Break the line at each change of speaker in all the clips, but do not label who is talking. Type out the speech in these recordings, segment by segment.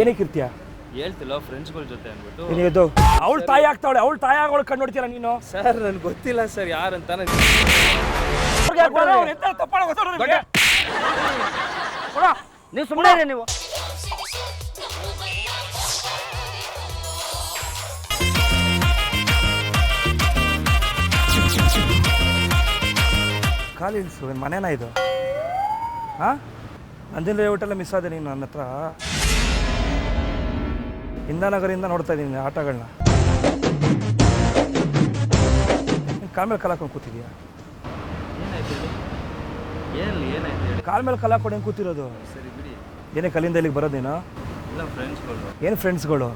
ಏನಕ್ಕೆ ಇರ್ತೀಯ
ಹೇಳ್ತಿಲ್ಲ ಫ್ರೆಂಡ್ಸ್ಗಳ ಜೊತೆ ಅಂದ್ಬಿಟ್ಟು.
ನೀನು ಎದ್ದು. ಅವಳು ತಾಯಿ ಆಗ್ತಾವಳೆ ಅವಳು ತಾಯಿ ಆಗೋಳು ಕಂಡು ನೋಡ್ತೀರ ನೀನು?
ಸರ್ ನನ್ಗೆ ಗೊತ್ತಿಲ್ಲ ಸರ್ ಯಾರು
ಅಂತ ಯಾಕ್ ಬರೋ? ಅವ್ರು ಎಂತ ತಪ್ಪಾಳ ಗೊತ್ತಾಡೋದು ನಿಮ್ಗೆ? ಕೊಡು.
ನೀವು ಸುಮ್ಮನೆ ಇರಿ ನೀವು.
ಖಾಲಿ ಇಳಿಸು ಏನು ಮನೇನ ಇದು? ಹಾಂ ನಂದಿನ ಎಲ್ಲ ಮಿಸ್ ಆದೆ ನೀನು ನನ್ನ ಹತ್ರ. ಇಂದಾನಗರಿಂದ ನೋಡ್ತಾ ಇದ್ದೀನಿ ಆಟಗಳನ್ನ ಕಾಲ್ಮೇಲೆ ಮೇಲೆ ಕೊಂಡು ಕೂತಿದ್ಯಾ?
ಕಾಲ್ಮೇಲೆ
ಕಲಾ ಕಾಲ ಕಾಲ ಹೆಂಗೆ ಕೂತಿರೋದು? ಏನೇ ಕಲಿಂದ ಇಲ್ಲಿಗೆ
ಬರೋದೇನೋ?
ಏನು ಫ್ರೆಂಡ್ಸ್ಗಳು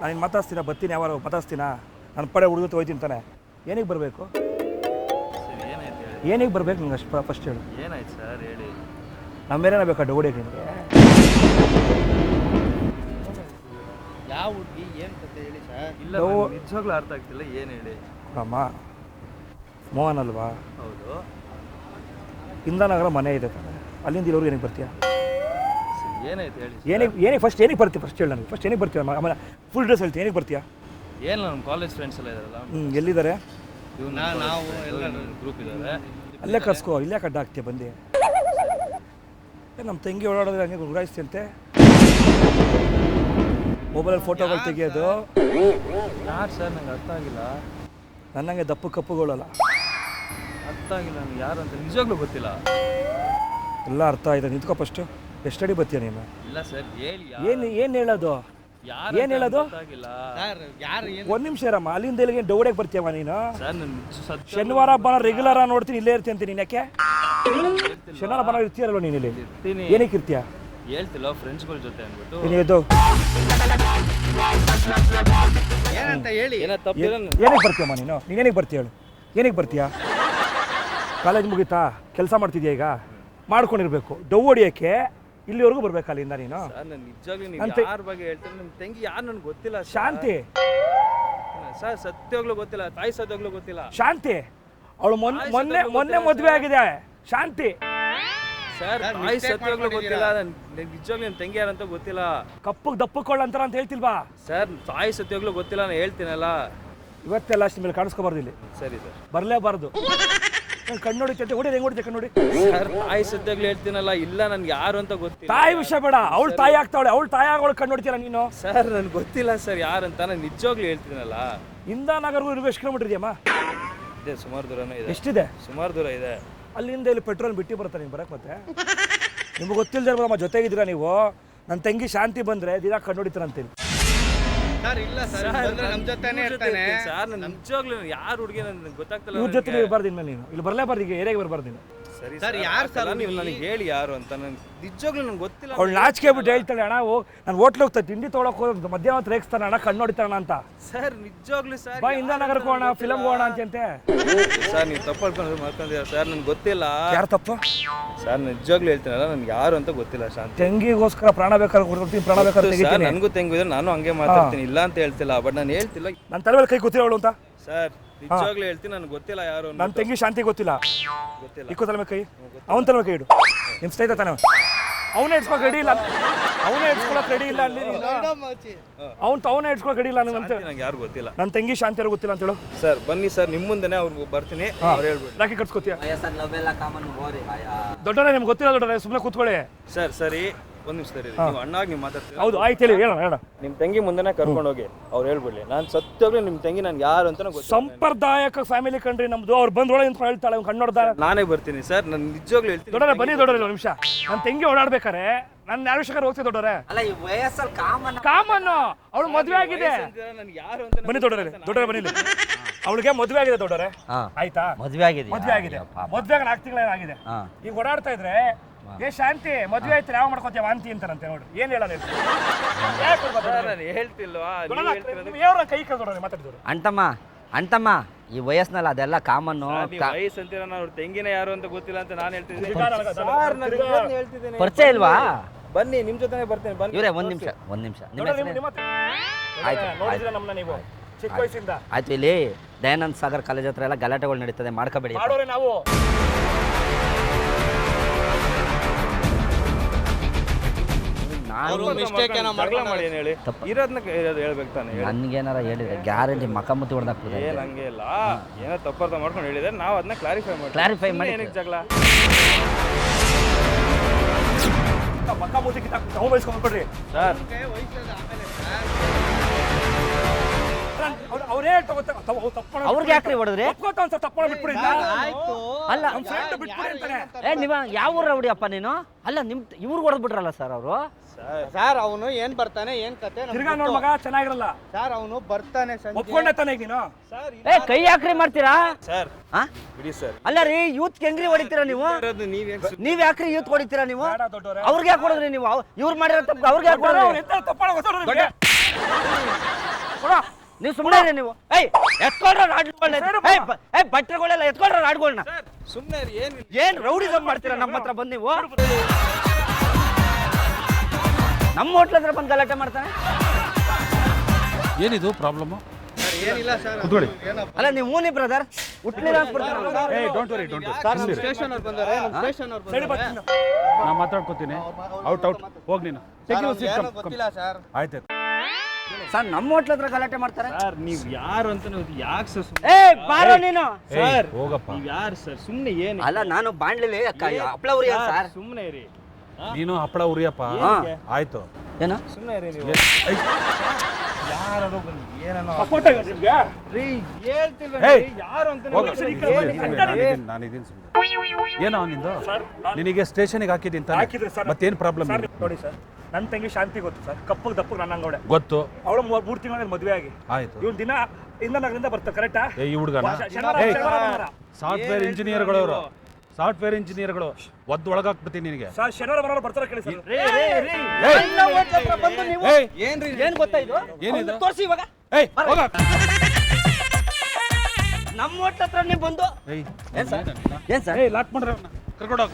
ನಾನು ಇನ್ನು ಮಾತಾಡ್ತೀನ ಬರ್ತೀನಿ ಯಾವಾಗ? ಮಾತಾಡ್ತೀನ ನನ್ನ ಪಡೆ ಹುಡುಗತ್ತು ಹೋಯ್ತೀನಿ ತಾನೆ. ಏನಿಗೆ ಬರಬೇಕು? ಏನಿಗೆ ಬರ್ಬೇಕು ನಂಗೆ ಅಷ್ಟು ಫಸ್ಟ್ ಹೇಳು.
ಏನಾಯ್ತು ಸರ್ ಹೇಳಿ.
ನಮ್ಮ ಮೇಲೆ ಬೇಕಾ ಡೋಡಿಯಕ್ಕೆ ನಿನಗೆ
ಯಾವ ಹುಡುಗಿ ಏನು ಕತೆ ಹೇಳಿ ಸರ್?
ಇಲ್ಲ
ನಾವು-
ನಿಜವಾಗ್ಲೂ ಅರ್ಥ ಆಗ್ತಿಲ್ಲ ಏನು ಹೇಳಿ?
ಅಮ್ಮ ಮೋಹನ್ ಅಲ್ವಾ?
ಹೌದು.
ಇಂದಾನಗರ ಮನೆ ಇದೆ ತಾನೆ ಅಲ್ಲಿಂದ ಇಲ್ಲಿವರೆಗೂ ಏನಕ್ಕೆ ಬರ್ತೀಯಾ?
ಸರಿ ಏನಾಯ್ತು ಹೇಳಿ
ಏನಕ್ಕೆ ಏನಕ್ಕೆ ಫಸ್ಟ್ ಏನಕ್ಕೆ ಬರ್ತೀಯ ಫಸ್ಟ್ ಹೇಳಿ ನನಗೆ. ಫಸ್ಟ್ ಏನಕ್ಕೆ ಬರ್ತೀಯ? ಆಮೇಲೆ ಫುಲ್ ಡ್ರೆಸ್ ಹೇಳ್ತೀನಿ. ಏನಕ್ಕೆ ಬರ್ತೀಯಾ?
ಏನು ನಮ್ಮ ಕಾಲೇಜ್ ಫ್ರೆಂಡ್ಸ್ ಎಲ್ಲ ಇದಾರಲ್ಲ?
ಹ್ಞೂ ಎಲ್ಲಿದ್ದಾರೆ?
ಇವ್ರು ನಾವು ಎಲ್ಲ ಗ್ರೂಪ್ ಇದ್ದಾರೆ
ಅಲ್ಲೇ ಕರ್ಸ್ಕೋ ಇಲ್ಲೇ ಕಡ್ಡ ಹಾಕ್ತೀಯ ಬಂದು. ಏ, ನಮ್ಮ ತಂಗಿ ಓಡಾಡೋದ್ರೆ ಹಂಗೆ ಗುರಾಯಿಸ್ತಿಯಂತೆ ಮೊಬೈಲಲ್ಲಿ ಫೋಟೋಗಳು ತೆಗಿಯೋದು?
ಯಾರು ಸರ್? ನಂಗೆ ಅರ್ಥ ಆಗಿಲ್ಲ.
ನನ್ನಂಗೆ ದಪ್ಪು ಕಪ್ಪುಗಳಲ್ಲ
ಅರ್ಥ ಆಗಿಲ್ಲ ನಂಗೆ. ಯಾರು ಅಂತ ನಿಜವಾಗ್ಲೂ ಗೊತ್ತಿಲ್ಲ.
ಎಲ್ಲ ಅರ್ಥ ಆಯ್ತು. ನಿಂತ್ಕೋ ಫಸ್ಟು ಎಷ್ಟಡಿ ಬರ್ತೀಯ ನೀನು?
ಇಲ್ಲ ಸರ್ ಹೇಳಿ
ಏನು ಏನು ಹೇಳೋದು?
ಯಾರು
ಏನ್ ಹೇಳೋದು?
ಒಂದ್
ಸರ್ ಯಾರು ಏನು
ಒಂದು ನಿಮಿಷ ಇರಮ್ಮ ಅಲ್ಲಿಂದ ಇಲ್ಲಿಗೆ ಡೌಡೆಗೆ ಬರ್ತೀಯಮ್ಮ ನೀನು?
ಸರ್ ನನ್ನ ನಿಜ ಸತ್ಯ
ಶನಿವಾರ ಬನ ರೆಗ್ಯುಲರ್ ನೋಡ್ತೀನಿ ಇಲ್ಲೇ ಇರ್ತೀನಿ ಅಂತೀನಿ. ನೀನು ಯಾಕೆ ಶನಿವಾರ ಬನ ಇರ್ತೀಯಲ್ವ ನೀನು ಇಲ್ಲಿ?
ಇರ್ತೀನಿ.
ಏನಕ್ಕೆ ಇರ್ತೀಯ?
ಹೇಳ್ತಿಲ್ಲ ಫ್ರೆಂಡ್ಸ್ಗಳ ಜೊತೆ ಅಂದ್ಬಿಟ್ಟು.
ನೀನು ಎದ್ದು.
ಏನಂತ ಹೇಳಿ?
ಏನೋ ತಪ್ಪಿಲ್ಲ
ಏನಕ್ಕೆ ಬರ್ತೀಯಮ್ಮ ನೀನು? ನೀನು ಏನಕ್ಕೆ ಬರ್ತೀಯ ಹೇಳು? ಏನಕ್ಕೆ ಬರ್ತೀಯಾ? ಕಾಲೇಜ್ ಮುಗೀತಾ? ಕೆಲಸ ಮಾಡ್ತಿದ್ಯಾ ಈಗ? ಮಾಡ್ಕೊಂಡಿರ್ಬೇಕು. ಡವ್ ಹೊಡಿಯೋಕ್ಕೆ ಇಲ್ಲಿವರೆಗೂ ಬರ್ಬೇಕು ಅಲ್ಲಿಂದ ನೀನು?
ಸರ್ ನಾನು ನಿಜವಾಗ್ಲೂ ನೀವು
ಅಂತೆ-
ಯಾರ ಬಗ್ಗೆ ಹೇಳ್ತೀನಿ ನಿಮ್ಮ ತಂಗಿ ಯಾರು ನನಗೆ ಗೊತ್ತಿಲ್ಲ ಸರ್.
ಶಾಂತಿ.
ಸರ್ ಸತ್ಯವಾಗ್ಲೂ ಗೊತ್ತಿಲ್ಲ ತಾಯಿ ಸತ್ಯವಾಗ್ಲೂ ಗೊತ್ತಿಲ್ಲ.
ಶಾಂತಿ. ಅವಳು ಮೊನ್ನೆ ಮೊನ್ನೆ ಮೊನ್ನೆ ಮದುವೆ ಆಗಿದೆ ಶಾಂತಿ.
ಸರ್ ತಾಯಿ ಸತ್ಯವಾಗ್ಲೂ ಗೊತ್ತಿಲ್ಲ
ಮಾಡ್ಕೊಂಡಿದ್ದೀರಾ?
ನನ್ ನಿಜವಾಗ್ಲೂ ನನ್ನ ತಂಗಿ ಯಾರಂತ ಗೊತ್ತಿಲ್ಲ.
ಕಪ್ಪಗೆ ದಪ್ಪಕೊಳ್ಳ ಅಂತಾರ ಅಂತ ಹೇಳ್ತಿಲ್ವಾ
ಸರ್ ತಾಯಿ ಸತ್ಯವಾಗ್ಲೂ ಗೊತ್ತಿಲ್ಲ ನಾನು ಹೇಳ್ತೀನಲ್ಲ.
ಇವತ್ತೆಲ್ಲ ಅಷ್ಟು ಮೇಲೆ ಕಾಣಿಸ್ಕೋಬಾರ್ದು ಇಲ್ಲಿ.
ಸರಿ ಸರ್.
ಬರಲೇಬಾರ್ದು. ಕಣ್ಣು ಹೊಡಿತೈತೆ ಹೊಡಿ ಹೆಂಗ್ ಹೊಡಿತೆ ಕಣ್ಣು ನೋಡಿ?
ಸರ್ ತಾಯಿ ಸತ್ಯವಾಗ್ಲೂ ಹೇಳ್ತೀನಲ್ಲ ಇಲ್ಲ ನನ್ಗೆ ಯಾರು ಅಂತ ಗೊತ್ತಿಲ್ಲ.
ತಾಯಿ ವಿಷಯ ಬೇಡ ಅವಳು ತಾಯಿ ಆಗ್ತಾವಳೆ ಅವಳು ತಾಯಿ ಆಗೋಳು ಕಣ್ಣು ಹೊಡಿತೀರ ನೀನು?
ಸರ್ ನನ್ಗೆ ಗೊತ್ತಿಲ್ಲ ಸರ್ ಯಾರಂತ ನಾನು ನಿಜವಾಗ್ಲೂ ಹೇಳ್ತೀನಲ್ಲ.
ಇಂದಾನಗರ್ಗೂ ಇರುವ ಎಷ್ಟು ಕಿಲೋಮೀಟರ್ ಇದೆಯಮ್ಮ?
ಇದೆ ಸುಮಾರು ದೂರನೇ ಇದೆ.
ಎಷ್ಟಿದೆ?
ಸುಮಾರು ದೂರ ಇದೆ.
ಅಲ್ಲಿಂದ ಇಲ್ಲಿ ಪೆಟ್ರೋಲ್ ಬಿಟ್ಟು ಬರ್ತಾರೆ ನೀವು ಬರಕ್ಕೆ ಮತ್ತೆ? ನಿಮ್ಗೆ ಗೊತ್ತಿಲ್ಲದೆ ಇರ್ಬೋದಮ್ಮ ಜೊತೆಗಿದ್ದೀರಾ ನೀವು? ನನ್ನ ತಂಗಿ ಶಾಂತಿ ಬಂದರೆ ದಿನ ಕಣ್ಣು ಹೊಡಿತೀರ ಅಂತೀನಿ
ಸರ್ ಇಲ್ಲ ಸರ್ ಬಂದ್ರೆ ನಮ್ಮ ಜೊತೆನೇ ಇರ್ತಾನೆ.
ಸರ್ ನಾನು ನಿಜವಾಗ್ಲೂ ಯಾರು ಹುಡುಗಿ ನನಗೆ ಗೊತ್ತಾಗ್ತಿಲ್ಲ
ಇವ್ರ ಜೊತೆ ನೀವು ಇರಬಾರ್ದು ಇನ್ಮೇಲೆ ನೀನು. ಇಲ್ಲಿ ಬರಲೇಬಾರ್ದು ಈಗ ಏರಿಯಾಗೆ ಬರಬಾರ್ದು ನೀನು.
ಸರಿ
ಸರ್, ಯಾರ್ ಸರ್
ನೀವು ನನಗೆ ಹೇಳಿ ಯಾರು ಅಂತ ನನ್ಗೆ ನಿಜವಾಗ್ಲೂ ನಂಗೆ ಗೊತ್ತಿಲ್ಲ
ಅವ್ಳು ನಾಚಿಕೆ ಬಿಟ್ಟು ಹೇಳ್ತಾಳೆ ಅಣ್ಣ ಹೋಗ್ ನಾನು ಹೋಟ್ಲ್ ಹೋಗ್ತಾ ತಿಂಡಿ ತೊಗೊಳಕ್ಕೆ ಹೋಗಿ ಮಧ್ಯಾಹ್ನ ಹೊತ್ತು ರೇಗಿಸ್ತಾನೆ ಅಣ್ಣ ಕಣ್ಣು ಹೊಡಿತಾಣ ಅಂತ.
ಸರ್ ನಿಜವಾಗ್ಲೂ ಸರ್
ಬಾ ಇಂದಾನಗರಕ್ಕೆ ಹೋಗೋಣ ಫಿಲಮ್ ಹೋಗೋಣ ಅಂತಂತೆ
ಸರ್ ನೀವು ತಪ್ಪಳ್ಕೊಂಡು ಮಾಡ್ಕೊಂಡಿದ್ದೀರಾ ಸರ್ ನನ್ಗೆ ಗೊತ್ತಿಲ್ಲ.
ಯಾರು ತಪ್ಪು?
ಸರ್ ನಿಜವಾಗ್ಲೂ ಹೇಳ್ತೀನಲ್ಲ ನನ್ಗೆ ಯಾರು ಅಂತ ಗೊತ್ತಿಲ್ಲ ಶಾಂತಿ.
ತೆಂಗಿಗೋಸ್ಕರ ಪ್ರಾಣ ಬೇಕಾದ್ರೆ ಕೊಡ್ತೀನಿ ಪ್ರಾಣ ಬೇಕಾದ್ರೆ
ಸರ್
ತೆಗಿತೀನಿ
ನನಗೂ ಇದೆ ನಾನು ಹಂಗೆ ಮಾತಾಡ್ತೀನಿ ಇಲ್ಲ ಅಂತ ಹೇಳ್ತಿಲ್ಲ ಬಟ್ ನಾನು ಹೇಳ್ತಿಲ್ಲ.
ನನ್ನ ತಲೆ ಮೇಲೆ ಕೈ ಕೂತಿರೋಳು ಅಂತ?
ಸರ್ ನಿಜವಾಗ್ಲೂ ಹೇಳ್ತೀನಿ ನನಗೆ ಗೊತ್ತಿಲ್ಲ ಯಾರು
ನನ್ನ
ತೆಂಗಿ
ತಂಗಿ ಶಾಂತಿ ಗೊತ್ತಿಲ್ಲ.
ಗೊತ್ತಿಲ್ಲ.
ಇಕ್ಕೋ ತಲೆ ಮೇಲೆ ಕೈ ಅವನ ತಲೆ ಮೇಲೆ ಕೈ ಇಡು. ನಿಮ್ಮ ಸ್ನೇಹಿತ ತಾನೇ ಅವನೇ. ಇಡ್ಸ್ಕೊಳಕ್ ರೆಡಿ ಇಲ್ಲ ಅವನೇ ಇಡ್ಸ್ಕೊಳಕ್ ರೆಡಿ ಇಲ್ಲ ಅಲ್ಲಿ. ಅವ್ನು ಅವನೇ ಇಡ್ಸ್ಕೊಳಕ್ ರೆಡಿ ಇಲ್ಲ ನನಗಂತ
ಅಂತ. ನಂಗೆ ಯಾರು ಗೊತ್ತಿಲ್ಲ.
ನನ್ನ ತಂಗಿ ಶಾಂತಿ ಅವ್ರಿಗೆ ಗೊತ್ತಿಲ್ಲ ಅಂತ ಹೇಳು.
ಸರ್ ಬನ್ನಿ ಸರ್ ನಿಮ್ಮ ಮುಂದೆನೆ ಅವ್ರಿಗೆ ಬರ್ತೀನಿ. ಅವ್ರು ಹೇಳ್ಬಿಡಿ
ರಾಕಿ ಕಟ್ಸ್ಕೊತೀಯ? ದೊಡ್ಡವರೇ ನಿಮ್ಗೆ ಗೊತ್ತಿಲ್ಲ ದೊಡ್ಡವರೇ ಸುಮ್ಮನೆ ಕೂತ್ಕೊಳ್ಳಿ.
ಸರ್ ಸರಿ. ಒಂದ್ ನಿಮಿಷ ಸರಿ ನೀವು ಅಣ್ಣಾಗಿ ನೀವು ಮಾತಾಡ್ತೀರಾ?
ಹೌದು ಆಯ್ತು ಹೇಳಿ ಹೇಳೋಣ ಹೇಳೋಣ.
ನಿಮ್ಮ ತಂಗಿ ಮುಂದೆನೆ ಕರ್ಕೊಂಡು ಹೋಗಿ ಅವ್ರು ಹೇಳ್ಬಿಡ್ಲಿ. ನಾನು ಸತ್ಯವಾಗ್ಲೂ ನಿಮ್ಮ ತಂಗಿ ನಾನು ಯಾರು ಅಂತ
ಸಂಪ್ರದಾಯಕ ಫ್ಯಾಮಿಲಿ ಕಂಡ್ರಿ ನಮ್ದು. ಅವ್ರು ಬಂದ್ ಒಳಗೆ ನಿಂತ್ಕೊಂಡು ಹೇಳ್ತಾಳೆ ಅವ್ನು ಕಣ್ಣು ನೋಡ್ದ
ನಾನೇ ಬರ್ತೀನಿ ಸರ್ ನಾನು ನಿಜವಾಗ್ಲೂ ಹೇಳ್ತೀನಿ.
ದೊಡ್ಡ ಬನ್ನಿ ದೊಡ್ಡ ಒಂದು ನಿಮಿಷ. ನನ್ನ ತಂಗಿ ಓಡಾಡ್ಬೇಕಾರೆ ನನ್ನ ವಿಷಯಕ್ಕೆ ಹೋಗ್ತೀವಿ ದೊಡ್ಡವರೇ.
ಅಲ್ಲ ಈ ವಯಸ್ಸಲ್ಲಿ ಕಾಮನ್
ಕಾಮನ್ ಅವಳು ಮದುವೆ ಆಗಿದೆ.
ನನ್ಗೆ ಯಾರು ಅಂತ
ಬನ್ನಿ ದೊಡ್ಡವರೇ ದೊಡ್ಡವರೇ ಬನ್ನಿ ಅವಳಿಗೆ ಮದುವೆ ಆಗಿದೆ
ದೊಡ್ಡರೇ.
ಆಯ್ತಾ?
ಮದ್ವೆ ಆಗಿದೆ.
ಮದುವೆ ಆಗಿದೆ. ಮದುವೆ ಆಗ ನಾಲ್ಕು ತಿಂಗಳ ಆಗಿದೆ
ಹಾ.
ಈಗ ಓಡಾಡ್ತಾ ಇದ್ರೆ ಏ ಶಾಂತಿ ಮದುವೆ ಆಯ್ತು ಯಾವ ಮಾಡ್ಕೋತೀಯ ವಾಂತಿ ಅಂತಾರಂತೆ ನೋಡ್ರಿ ಏನ್ ಹೇಳೋದು
ಹೇಳ್ತಿಲ್ವಾ? ನೀವು ಹೇಳ್ತಿರೋದು
ಕೈ ಕಳ್ದೊಡ್ರೆ ಮಾತಾಡಿದ್ರು
ಅಂಟಮ್ಮ ಅಂಟಮ್ಮ ಈ ವಯಸ್ಸಿನಲ್ಲಿ ಅದೆಲ್ಲ ಕಾಮನ್ನು
ನೀವು ವಯಸ್ಸು ಅಂತೀರ ನಾನು ತಂಗಿನೇ ಯಾರು ಅಂತ ಗೊತ್ತಿಲ್ಲ ಅಂತ ನಾನು ಹೇಳ್ತಿದ್ದೀನಿ.
ಪರಿಚಯ ಇಲ್ವಾ?
ಬನ್ನಿ ನಿಮ್ ಜೊತೆ ಬರ್ತೇನೆ ಬನ್ನಿ.
ಇವರೇ ಒಂದ್ ನಿಮಿಷ ಒಂದ್ ನಿಮಿಷ. ಆಯ್ತು,
ನಮ್ಮನ್ನ ನೀವು? ಚಿಕ್ಕ ವಯಸ್ಸಿಂದ.
ಆಯ್ತು ಇಲ್ಲಿ ದಯಾನಂದ ಸಾಗರ್ ಕಾಲೇಜ್ ಹತ್ರ ಎಲ್ಲ ಗಲಾಟೆಗಳು ನಡೀತದೆ ಮಾಡ್ಕೋಬೇಡಿ
ಮಾಡೋರೆ
ಅವ್ರು ಮಿಸ್ಟೇಕ್ ಏನೋ
ಜಗಳ ಮಾಡಿ
ಮಾಡ್ಕೊಂಡು
ಏನು ಹೇಳಿ?
ತಪ್ಪು.
ಇರೋದನ್ನ ಇರೋದು ಹೇಳ್ಬೇಕು ತಾನೆ ಹೇಳಿ.
ನನ್ಗೇನಾರ ಹೇಳಿದ್ರೆ ಗ್ಯಾರಂಟಿ ಮಕ ಮುತ್ತಿ ಹೊಡೆದಾಕ್ತದೆ
ಏನ್ ಹಂಗೆ ಇಲ್ಲ. ಏನೋ ತಪ್ಪರ್ಥ ಮಾಡ್ಕೊಂಡು ಹೇಳಿದ್ರೆ ನಾವು ಅದನ್ನ ಕ್ಲಾರಿಫೈ ಮಾಡಿ
Clarify ಮಾಡಿ.
ಏನಕ್ಕೆ ಜಗಳ? ಸರ್.
ಅವರೇ ತಪ್ಪ
ಅವ್ರಿಗೆ ಯಾಕ್ರಿ ಹೊಡೆದ್ರಿ?
ಒಪ್ಕೋತ ಒಂದ್ಸಲ ತಪ್ಪ ಬಿಟ್ಬಿಡಿ
ಆಯ್ತು.
ಅಲ್ಲ
ನಮ್ಮ ಫ್ರೆಂಡ್ ಬಿಟ್ಬಿಡಿ ಅಂತಾನೆ.
ಏ ನೀವ ಯಾವ ಊರ ರೌಡಿಯಪ್ಪ ನೀನು? ಅಲ್ಲ ನಿಮ್ ಇವ್ರಿಗೆ ಹೊಡೆದ್ಬಿಟ್ರಲ್ಲ ಸರ್ ಅವರು?
ಸರ್
ಸರ್ ಅವನು ಏನ್ ಬರ್ತಾನೆ ಏನ್ ಕತೆ
ತಿರ್ಗಾ ನೋಡ್ ಮಗ ಚೆನ್ನಾಗಿರಲ್ಲ.
ಸರ್ ಅವನು ಬರ್ತಾನೆ ಸಂಜೆ.
ಒಪ್ಕೊಂಡೆ ತಾನೆ ಈಗ ನೀನು?
ಸರ್
ಏ ಕೈ ಯಾಕ್ರಿ ಮಾಡ್ತೀರಾ?
ಸರ್
ಆ?
ಬಿಡಿ ಸರ್.
ಅಲ್ಲ ರೀ ಯೂತ್ ಹೆಂಗ್ರಿ ಹೊಡಿತೀರಾ ನೀವು?
ನೀವ್
ಯಾಕ್ರಿ ಯೂತ್ ಹೊಡಿತೀರಾ ನೀವು. ಅವ್ರಿಗೆ ಯಾಕೆ ಹೊಡೆದ್ರಿ ನೀವು? ಅವ್- ಇವ್ರು ಮಾಡಿರೋ ತಪ್ಪು ಅವ್ರಿಗೆ ಯಾಕೆ ಹೊಡೆದ್ರಿ?
ತಪ್ಪಾಳ
ನೀವು ಸುಮ್ಮನೆ ಇರಿ ನೀವು. ಏಯ್ ಎತ್ಕೊಳ್ರ ರಾಡ್ಗಳನ್ನ ಏಯ್ ಬ- ಏಯ್ ಬಟ್ಟೆಗಳೆಲ್ಲ ಎತ್ಕೊಳ್ರ ರಾಡ್ಗಳನ್ನ
ಸುಮ್ಮನೆ ಏನ್
ಏನ್ ರೌಡಿಸಮ್ ಮಾಡ್ತೀರಾ ನಮ್ಮ ಹತ್ರ ಬಂದು ನೀವು? ನಮ್ಮ ಹೋಟ್ಲ ಹತ್ರ ಬಂದು ಗಲಾಟೆ ಮಾಡ್ತಾನೆ?
ಏನಿದು ಪ್ರಾಬ್ಲಮ್?
ಏನಿಲ್ಲ ಸರ್
ಕುತ್ಕೊಳ್ಳಿ.
ಅಲ್ಲ ನೀವು ಮೂನಿ ಬ್ರದರ್ ಹುಟ್ಲಿರ ಹಾಕ್ಬಿಡ್ತಾರಲ್ಲ
ಏ don't worry don't
sir station ಅವ್ರು ಬಂದಾರೆ ನಮ್ಮ ಸ್ಟೇಷನ್ ಅವ್ರು ಬಂದಾರೆ.
ನಾ ಮಾತಾಡ್ಕೋತೀನಿ. ಔಟ್ ಔಟ್ ಹೋಗ್ ನೀನು.
ಗೊತ್ತಿಲ್ಲ ಸರ್.
ಆಯ್ತು
ಸರ್ ನಮ್ಮ ಹೋಟ್ಲ ಹತ್ರ ಗಲಾಟೆ ಮಾಡ್ತಾರೆ?
ಸರ್ ನೀವು ಯಾರು ಅಂತ ನೀವು ಯಾಕೆ ಸರ್ ಸುಮ್ನೆ-
ಏ ಬಾರೋ ನೀನು.
ಸರ್
ಹೋಗಪ್ಪ.
ನೀವು ಯಾರು ಸರ್? ಸುಮ್ಮನೆ ಏನು?
ಅಲ್ಲ ನಾನು ಬಾಂಡ್ಲಿ ಹಪ್ಳ ಉರಿ ಸರ್
ಸುಮ್ಮನೆ ಇರಿ.
ನೀನು ಹಪ್ಪಳ ಉರಿಯಪ್ಪ. ಆಯ್ತು.
ಏನ?
ಸುಮ್ಮನೆ ಇರಿ ನೀವು. ಯಾರು ಬಂದು ಏನೋ
ನಿಮ್ಗೆ?
ರೀ ಹೇಳ್ತಿಲ್ವ ಯಾರು ಅಂತ.
ನಾನಿದ್ದೀನಿ ನಾನಿದ್ದೀನಿ ಸುಮ್ಮನೆ ಏನೋ ನಿಂದು
ಸರ್, ನಾನು-
ನಿನಗೆ ಸ್ಟೇಷನ್ಗೆ ಹಾಕಿದ್ದೀನಿ
ಹಾಕಿದ್ರೆ ಸರ್
ಮತ್ತೇನು ಪ್ರಾಬ್ಲಮ್
ಸರ್ ನೋಡಿ ಸರ್ ನನ್ನ ತಂಗಿ ಶಾಂತಿ ಗೊತ್ತು ಸರ್ ಕಪ್ಪಗೆ ದಪ್ಪಗೆ ನನ್ನ ಹಂಗೋಡೆ
ಗೊತ್ತು.
ಅವಳು ಮೂರು ತಿಂಗಳ ಮದುವೆ ಆಗಿ.
ಆಯ್ತು.
ಇವನ್ ದಿನ ಇಂದ ನಗರಿಂದ ಬರ್ತಾರೆ ಕರೆಕ್ಟಾ
ಏ ಈ ಹುಡುಗನ. ಸಾಫ್ಟ್ವೇರ್ ಇಂಜಿನಿಯರ್ಗಳು ಅವರು ಸಾಫ್ಟ್ವೇರ್ ಇಂಜಿನಿಯರ್ಗಳು. ಒದ್ದು ಒಳಗಾಕ್ಬಿಡ್ತೀನಿ ನಿನಗೆ.
ಸರ್ ಶನಿವಾರ ಬರೋರು ಬರ್ತಾರೆ ಕೇಳಿ ಸರ್.
ಎಲ್ಲ ಹೋಟ್ಲ ಹತ್ರ ಬಂದು ನೀವು?
ಏಯ್!
ಏನ್ರಿ?
ಏನ್ ಗೊತ್ತಾ ಇದು?
ಏನಿದು?
ತೋರಿಸಿ ಇವಾಗ.
ಏಯ್ ಹೋಗ.
ನಮ್ಮ ಹೋಟ್ಲ ಹತ್ರ ನೀವು ಬಂದು.
ಏಯ್
ಏನ್ ಸರ್? ಏನ್ ಸರ್?
ಏಯ್ ಲಾಕ್ ಮಾಡ್ರಿ ಅವ್ನ. ಕರ್ಕೊಂಡೋಗ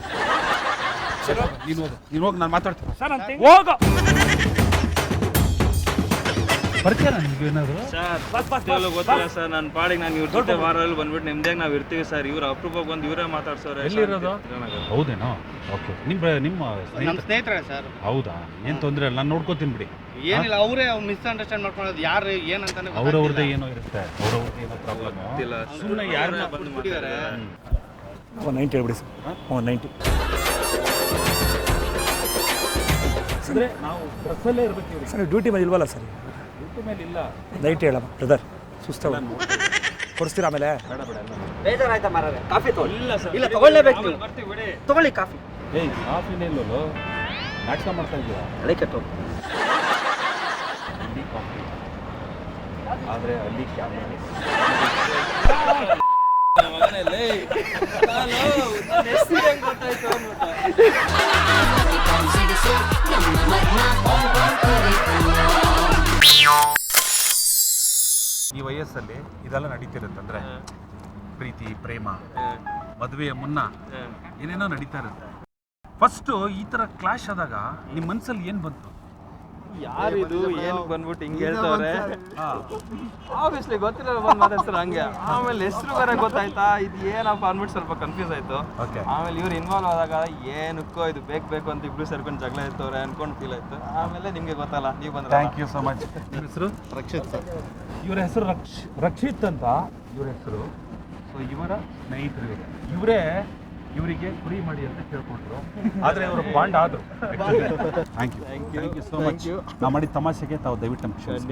ನೀನು ಹೋಗು. ನೀನು ಹೋಗಿ ನಾನು ಮಾತಾಡ್ತೀನಿ.
ಸರ್ ಅಂತ ಹೋಗ.
ಬರ್ತೀಯ ನನಗೆ ಏನಾದ್ರು?
ಸರ್
ಬಸ್ ಬಸ್
ಸತ್ಯವಾಗ್ಲೂ ಗೊತ್ತಿಲ್ಲ ಸರ್ ನನ್ನ ಪಾಡಿಗೆ ನಾನು ಇವ್ರ ಜೊತೆ ವಾರಲ್ಲಿ ಬಂದ್ಬಿಟ್ಟು ನಿಮ್ದಾಗ ನಾವು ಇರ್ತೀವಿ ಸರ್. ಇವ್ರು ಅಪರೂಪಕ್ಕೆ ಬಂದು ಇವರೇ ಮಾತಾಡ್ಸೋರೆ
ಎಲ್ಲಿರೋದು ಹೌದೇನೋ? ಓಕೆ. ನಿಮ್ಮ ನಿಮ್ಮ
ನಮ್ಮ ಸ್ನೇಹಿತರೆ ಸರ್.
ಹೌದಾ? ಏನು ತೊಂದರೆ ಇಲ್ಲ. ನಾನು ನೋಡ್ಕೋತೀನಿ ಬಿಡಿ.
ಏನಿಲ್ಲ ಅವರೇ ಮಿಸ್ಅಂಡರ್ಸ್ಟ್ಯಾಂಡ್ ಮಾಡ್ಕೊಳ್ಳೋದು ಯಾರು ಏನಂತಾನೆ
ಅವ್ರವ್ರದ್ದೇ ಏನೋ ಇರುತ್ತೆ ಅವ್ರವ್ರದ್ದು ಏನೋ ಪ್ರಾಬ್ಲಮ್
ಗೊತ್ತಿಲ್ಲ.
ಸುಮ್ಮನೆ ಯಾರನ್ನ
ಬಂದು ಮಾತಾಡ್ತಾರೆ.
ಒಂದು ನೈಂಟಿ ಹೇಳ್ಬಿಡಿ ಸರ್. ಒಂದು ನೈಂಟಿ
ಅಂದರೆ ನಾವು ಡ್ರೆಸ್ಸಲ್ಲೇ ಇರ್ಬೇಕು
ಸರ್ ಡ್ಯೂಟಿ ಮೇಲೆ ಇಲ್ವಲ್ಲ ಸರ್?
ಡ್ಯೂಟಿ ಮೇಲೆ ಇಲ್ಲ.
ನೈಟ್ ಹೇಳಮ್ಮ ಬ್ರದರ್ ಸುಸ್ತಾವ ಕೊಡಿಸ್ತೀರಾ ಆಮೇಲೆ?
ಬೇಡ ಬೇಡ
ಬೇಜಾರಾಯ್ತಾ ಮಾರಾರೆ ಕಾಫಿ ತಗೊಳ್ಳಿ.
ಇಲ್ಲ ಸರ್
ಇಲ್ಲ ತಗೊಳ್ಳೇಬೇಕು ನೀವು.
ಬರ್ತೀವಿ ಬಿಡಿ.
ತಗೊಳ್ಳಿ ಕಾಫಿ.
ಏಯ್ ಕಾಫಿನೇ ಇಲ್ಲೋ ನಾಟಕ ಮಾಡ್ತಾ ಇದ್ದೀರಾ?
ಅದೇ ಕೆಟ್ಟು
ಅಲ್ಲಿ ಕಾಫಿ ಆದರೆ ಅಲ್ಲಿ ಕ್ಯಾಮ್ರಾ
ಮಗನಲ್ಲಿ ನಾನು ನನ್ನ ಹೆಸ್ರು ಹೆಂಗ್ ಗೊತ್ತಾಯ್ತು ಅಲ್ಲಿ
ಈ ವಯಸ್ಸಲ್ಲಿ ಇದೆಲ್ಲ ನಡೀತಿರುತ್ತಂದ್ರೆ ಪ್ರೀತಿ ಪ್ರೇಮ ಮದುವೆಯ ಮುನ್ನ ಏನೇನೋ ನಡೀತಾ ಇರುತ್ತೆ. ಫಸ್ಟು ಈ ಥರ ಕ್ಲಾಶ್ ಆದಾಗ ನಿಮ್ಮ ಮನ್ಸಲ್ಲಿ ಏನು ಬಂತು?
ಯಾರು ಇದು? ಏನ್ ಬಂದ್ಬಿಟ್ಟು ಹಿಂಗ್ ಹೇಳ್ತವ್ರೆ? ಆಬ್ವಿಯಸ್ಲಿ ಗೊತ್ತಿಲ್ಲ ಬಂದ್ ಮಾತಾಡ್ತಾರೆ ಹಂಗೆ. ಆಮೇಲೆ ಹೆಸರು ಬೇರೆ ಗೊತ್ತಾಯ್ತಾ? ಇದು ಏನಪ್ಪ ಅಂದ್ಬಿಟ್ಟು ಸ್ವಲ್ಪ ಕನ್ಫ್ಯೂಸ್ ಆಯ್ತು.
ಓಕೆ
ಆಮೇಲೆ ಇವ್ರು ಇನ್ವಾಲ್ವ್ ಆದಾಗ ಏನಕ್ಕೋ ಇದು ಬೇಕು ಬೇಕು ಅಂತ ಇಬ್ರು ಸೇರ್ಕೊಂಡು ಜಗಳ ಇರ್ತವ್ರೆ ಅನ್ಕೊಂಡು ಫೀಲ್ ಆಯ್ತು. ಆಮೇಲೆ ನಿಮಗೆ ಗೊತ್ತಲ್ಲ ನೀವು ಬಂದ್ರೆ
ಥ್ಯಾಂಕ್ ಯು ಸೊ ಮಚ್ ನಿಮ್ಮ ಹೆಸರು?
ರಕ್ಷಿತ್ ಸರ್.
ಇವರ ಹೆಸರು ರಕ್ಷ್ ರಕ್ಷಿತ್ ಅಂತ ಇವ್ರ ಹೆಸರು. ಸೊ ಇವರ ಸ್ನೇಹಿತರು ಇವರೇ ಇವರಿಗೆ ಕುರಿ ಮಾಡಿ ಅಂತ ಕೇಳ್ಕೊಂಡ್ರು. ಆದರೆ ಇವರು ಬಾಂಡ್ ಆದರು. Thank you thank you so much ನಾವು ಮಾಡಿದ ತಮಾಷೆಗೆ ತಾವು ದಯವಿಟ್ಟು ನಮ್ಗೆ ಕ್ಷಮಿಸಿ.